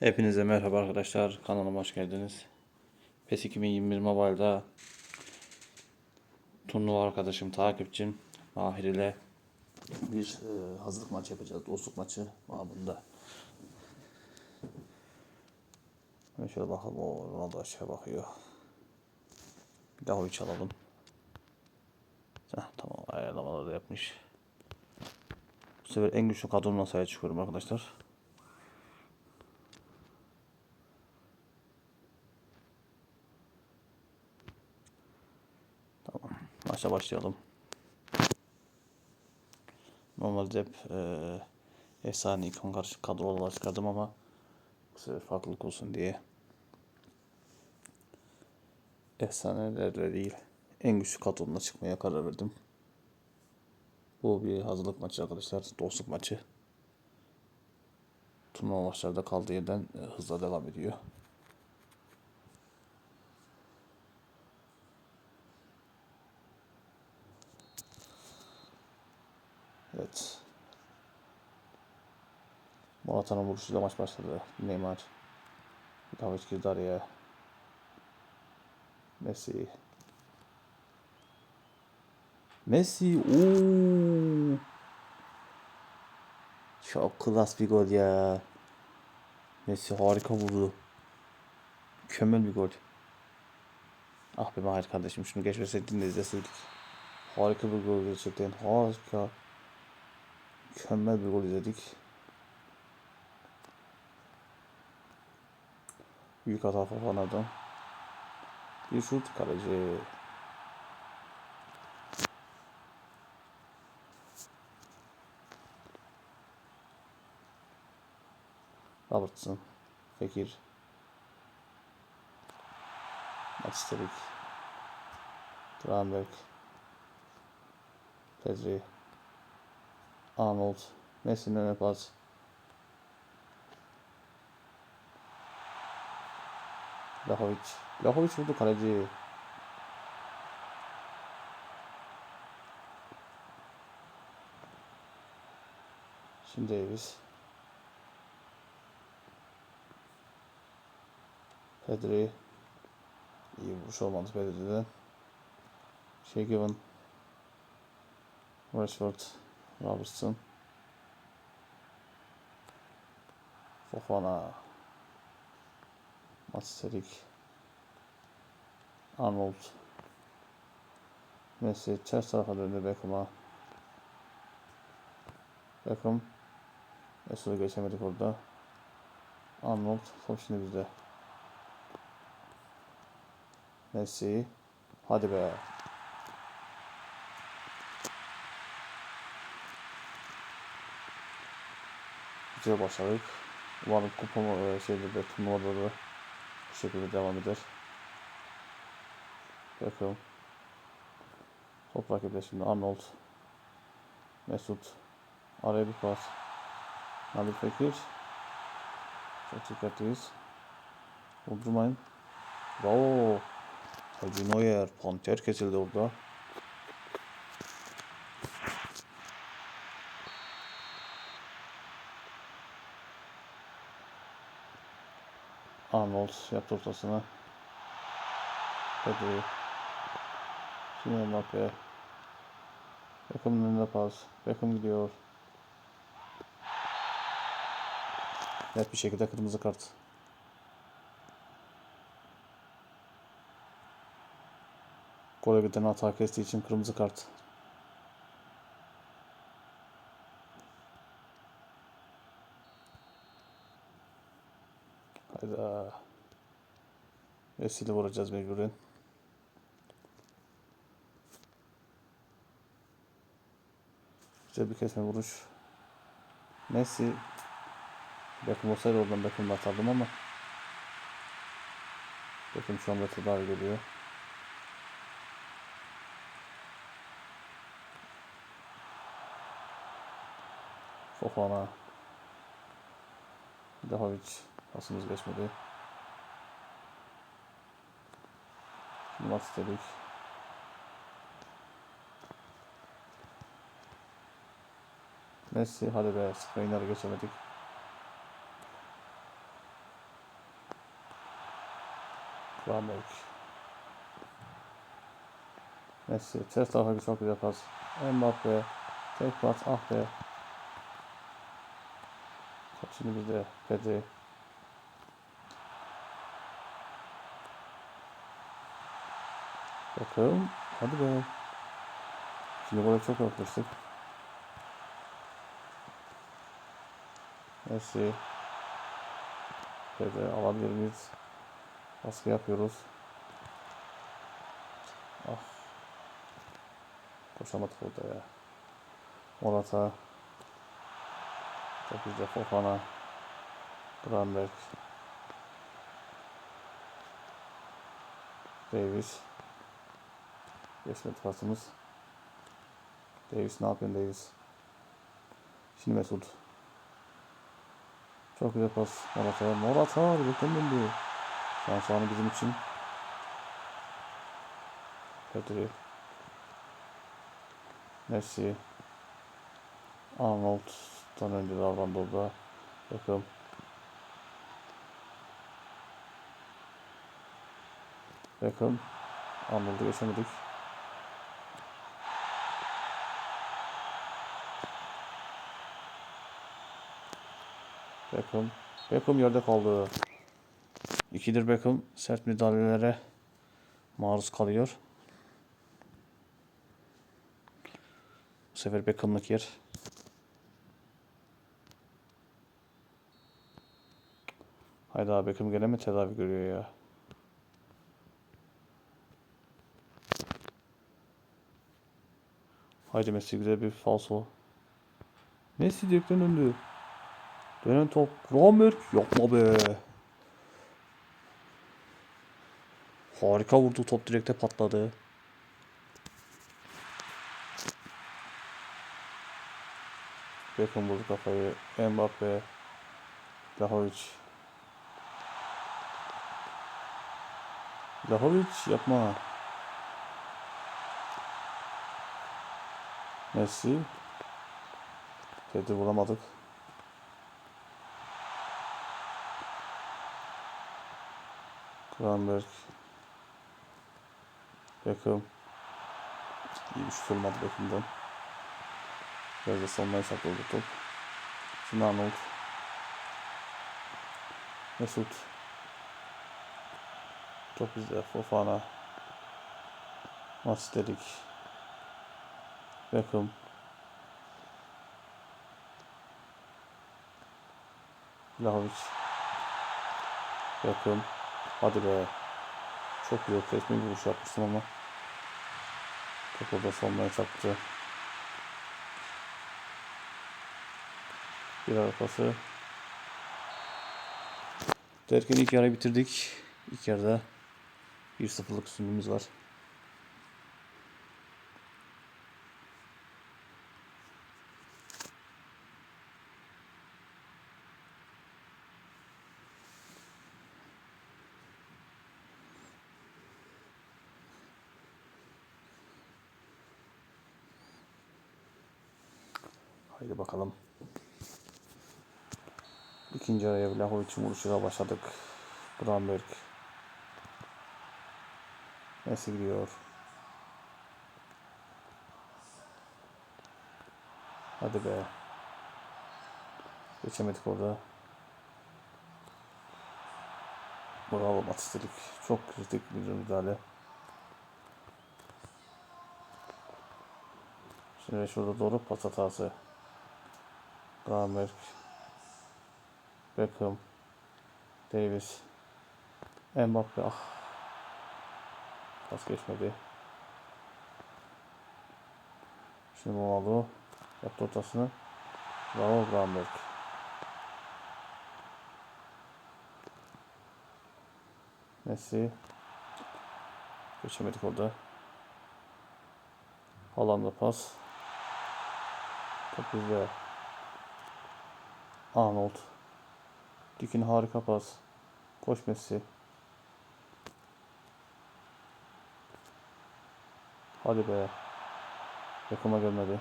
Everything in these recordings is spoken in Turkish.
Hepinize merhaba arkadaşlar. Kanalıma hoş geldiniz. PES 2021 Mobile'da turnuva arkadaşım, takipçim Mahir ile bir e, hazırlık maçı yapacağız. Dostluk maçı babında. Şöyle bakalım. O Ronaldo aşağı bakıyor. Bir daha oy çalalım. Heh, tamam ayarlamaları da yapmış. Bu sefer en güçlü kadronla sahaya çıkıyorum arkadaşlar. Maça başlayalım. Normalde hep e, efsane ikon karşı kadro olarak çıkardım ama bu sefer farklılık olsun diye efsanelerle değil en güçlü kadronla çıkmaya karar verdim. Bu bir hazırlık maçı arkadaşlar. Dostluk maçı. Turnuva maçlarda kaldığı yerden e, hızla devam ediyor. Evet. Morata'nın vuruşuyla maç başladı. Neymar. Davic girdi araya. Messi. Messi. Oo. Çok klas bir gol ya. Messi harika vurdu. Mükemmel bir gol. Ah be Mahir kardeşim şunu geçmeseydin de izleseydik. Harika bir gol gerçekten. Harika. Mükemmel bir gol izledik. Büyük hata Fofana'dan. Bir şut kaleci. Robertson. Fekir. Matsterik. Tranberg. Pedri. Arnold. Messi'nin öne pas. Lahovic. Lahovic vurdu kaleci. Şimdi Davis. Pedri. İyi vuruş olmadı Pedri'den. Şey Given. Rashford. Robertson. Fofana. Masterik. Arnold. Messi ters tarafa döndü Beckham'a. Beckham. Mesut'u geçemedik orada. Arnold. Top şimdi bizde. Messi. Hadi be. Güzel başladık. Umarım kupa e, şeyde de turnuvada da bu şekilde devam eder. Bakalım. Top rakipte şimdi Arnold. Mesut. Araya bir pas. Nabil Fekir. Çok dikkatliyiz. Vurdurmayın. Bravo. Kaleci Neuer. Panter kesildi orada. Arnold yaptı ortasına. Pedri. Şimdi Mbappe. Beckham'ın önüne pas. Beckham gidiyor. Net bir şekilde kırmızı kart. Gole giden hata kestiği için kırmızı kart. Hayda. Vesile vuracağız mecburen. Güzel bir kesme vuruş. Messi Beckham olsaydı oradan Beckham'da atardım ama Beckham şu anda tedavi geliyor. Fofana Dahovic Pasımız geçmedi. Şimdi maç istedik. Messi hadi be Skriniar'ı geçemedik. Gramerk. Messi. Ters tarafa çok güzel pas. Mbappe. Tek pas. Ah be. Top şimdi bizde. Pedri. Bakalım. Hadi be. Şimdi gole çok yaklaştık. Messi. Pedri alabilir miyiz? Baskı yapıyoruz. Ah. Koşamadık orada ya. Morata. Çok güzel Fofana. Granberg. Davis. Geçmedi pasımız. Davis ne yapıyorsun Davis? Şimdi Mesut. Çok güzel pas. Morata. Morata. Döndü. Şans anı bizim için. Pedri. Messi. Arnold'dan önce orada. Bakın. Beckham. Arnold'u geçemedik. Beckham. Beckham yerde kaldı. İkidir Beckham sert müdahalelere maruz kalıyor. Bu sefer Beckham'lık yer. Hayda Beckham gene mi tedavi görüyor ya? Haydi Messi güzel bir falso. Messi direkten döndü. Dönen top. Kramer yapma be. Harika vurdu top direkte patladı. Beckham buldu kafayı. Mbappe. Lahovic. Lahovic yapma. Messi. Pedri vuramadık. Kramberg. Beckham. İyi bir şut olmadı Beckham'dan. Biraz da sonuna sakladı top. Şimdi Arnold. Mesut. Top bizde. Fofana. Masterik. Beckham. Vlahovic. Beckham. Hadi be. Çok güzel resmi bir vuruş yapmıştım ama. Top orada sonuna çarptı. Bir arkası. Derken ilk yarıyı bitirdik. İlk yarıda 1-0'lık üstünlüğümüz var. Haydi bakalım. İkinci araya Vlahovic'in vuruşuyla başladık. Granberg. Messi gidiyor. Hadi be. Geçemedik orada. Bravo Matistelik. Çok kritik bir müdahale. Şimdi şurada doğru pas hatası. Gramerk. Beckham. Davis. Mbappe. Ah. Pas geçmedi. Şimdi Ronaldo. Yaptı ortasını. Bravo Gramerk. Messi. Geçemedik orada. Haaland'a pas. Top bizde. Arnold. Dikin harika pas. Koş Messi. Hadi be. Yakıma gelmedi.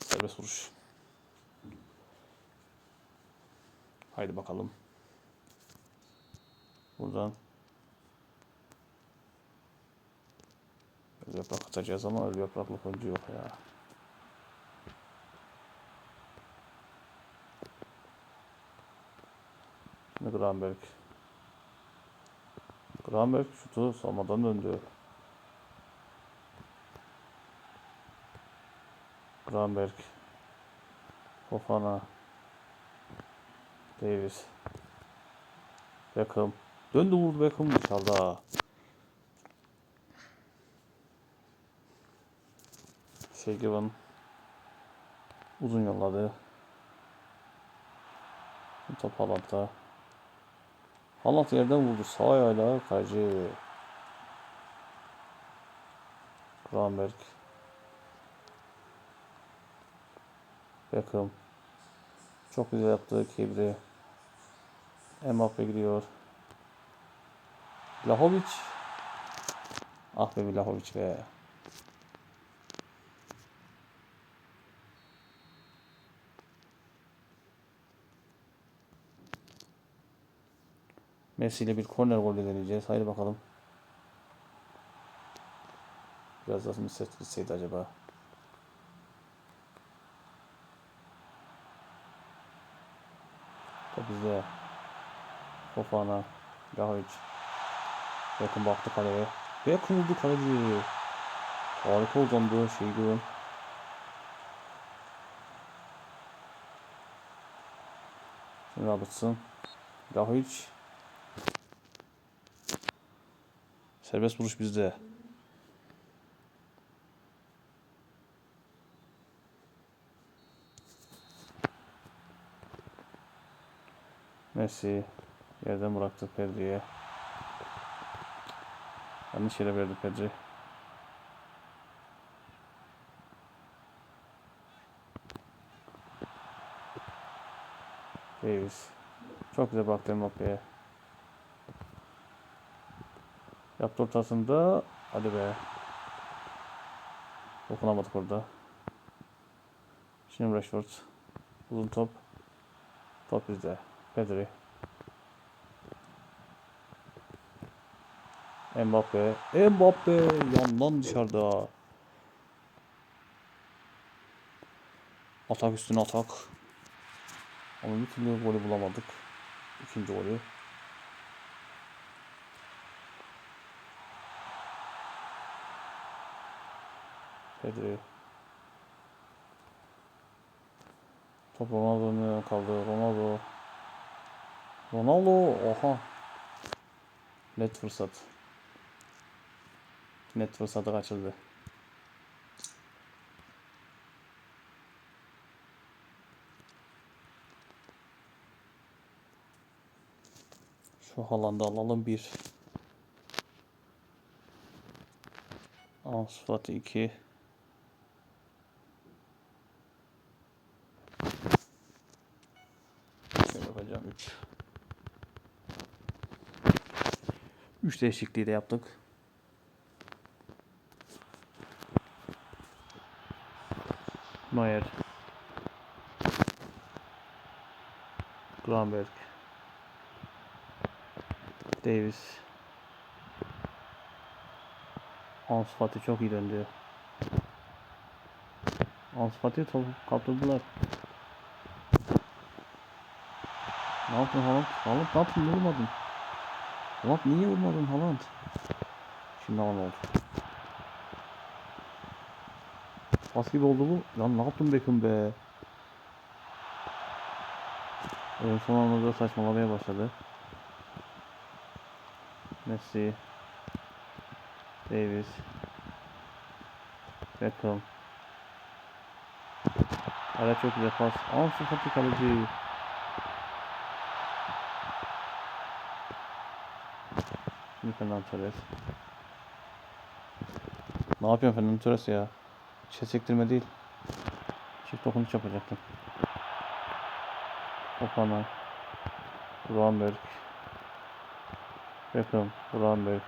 Serbest vuruş. Haydi bakalım. Buradan yaprak atacağız ama ölü yapraklık oyuncu yok ya. Şimdi Granberg. Granberg şutu savunmadan döndü. Granberg. Fofana. Davis. Beckham. Döndü vurdu Beckham dışarıda. Şegivan uzun yolladı. Top Haaland'da. Haaland yerden vurdu. Sağ ayağıyla kaleci. Granberg. Beckham. Çok güzel yaptı Kibri. Mbappe gidiyor. Vlahovic. Ah be Vlahovic be. Messi ile bir korner golü deneyeceğiz. Haydi bakalım. Biraz daha mı ses gitseydi acaba? Top bizde. Fofana. Yahovic. Yakın baktı kaleye. Yakın vurdu kaleci. Harika uzandı. Şey görün. Robertson. Yahovic. Serbest vuruş bizde. Messi yerden bıraktı Pedri'ye. Yanlış yere verdi Pedri. Davis. Çok güzel baktı Mbappe'ye. Yaptı ortasında. Hadi be. Dokunamadık orada. Şimdi Rashford. Uzun top. Top bizde. Pedri. Mbappe. Mbappe yandan dışarıda. Atak üstüne atak. Ama bir türlü golü bulamadık. İkinci golü. Pedri. Top Ronaldo'nun kaldı. Ronaldo. Ronaldo. Oha. Net fırsat. Net fırsatı kaçırdı. Şu Haaland'ı alalım bir. Ansu Fati 2. Şöyle yapacağım 3. 3 değişikliği de yaptık. Neuer. Granberg. Davis. Fati çok iyi döndü. Ansu Fati topu kaptırdılar. Ne yaptın Haaland? Haaland ne yaptın? Vurmadın? Haaland niye vurmadın Haaland? Şimdi Haaland oldu. Pas gibi oldu bu. Lan ne yaptın Beckham be? Oyun son anda da saçmalamaya başladı. Messi. Davis. Beckham. Hala çok güzel pas. Ansu Fati kaleci. Şimdi Fernando Torres. Ne yapıyorsun Fernando Torres ya? Çift sektirme değil. Çift dokunuş yapacaktım. Opana. Rosenberg. Beckham. Rosenberg.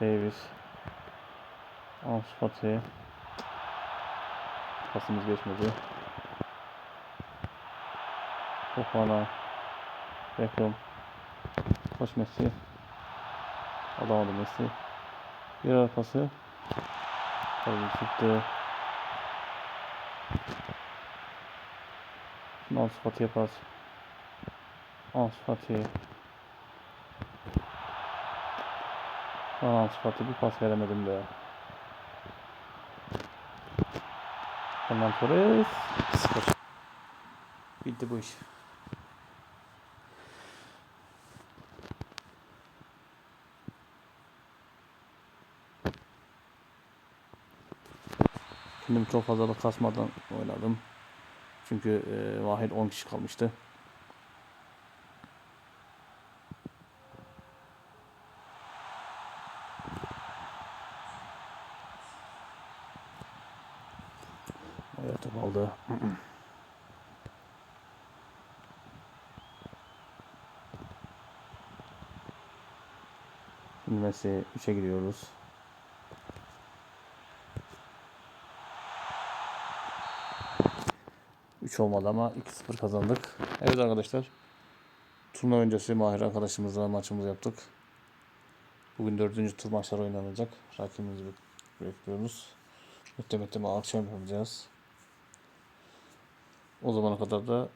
Davis. Ansu Fati. Pasımız geçmedi. Opana. Beckham. Koş Messi. Alamadı Messi. Bir ara pası. Kaleci çıktı. Ansu Fati'ye pas. Ansu Fati. Lan Ansu Fati bir pas veremedim be. Hemen Torres. Sıfır. Bitti bu iş. Kendim çok fazla da kasmadan oynadım. Çünkü e, Vahid 10 kişi kalmıştı. Evet aldı. Şimdi Messi 3'e giriyoruz. Üç olmadı ama 2-0 kazandık. Evet arkadaşlar. Turnuva öncesi Mahir arkadaşımızla maçımızı yaptık. Bugün dördüncü tur maçlar oynanacak. Rakibimizi bek- bekliyoruz. Muhtemelen akşam yapacağız. O zamana kadar da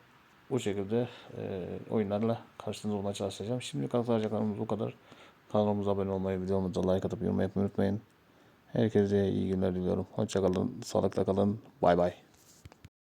bu şekilde e, oyunlarla karşınızda olmaya çalışacağım. Şimdi kalacaklarımız bu kadar. Kanalımıza abone olmayı, videomuza like atıp yorum yapmayı unutmayın. Herkese iyi günler diliyorum. Hoşçakalın, sağlıkla kalın. Bay bay.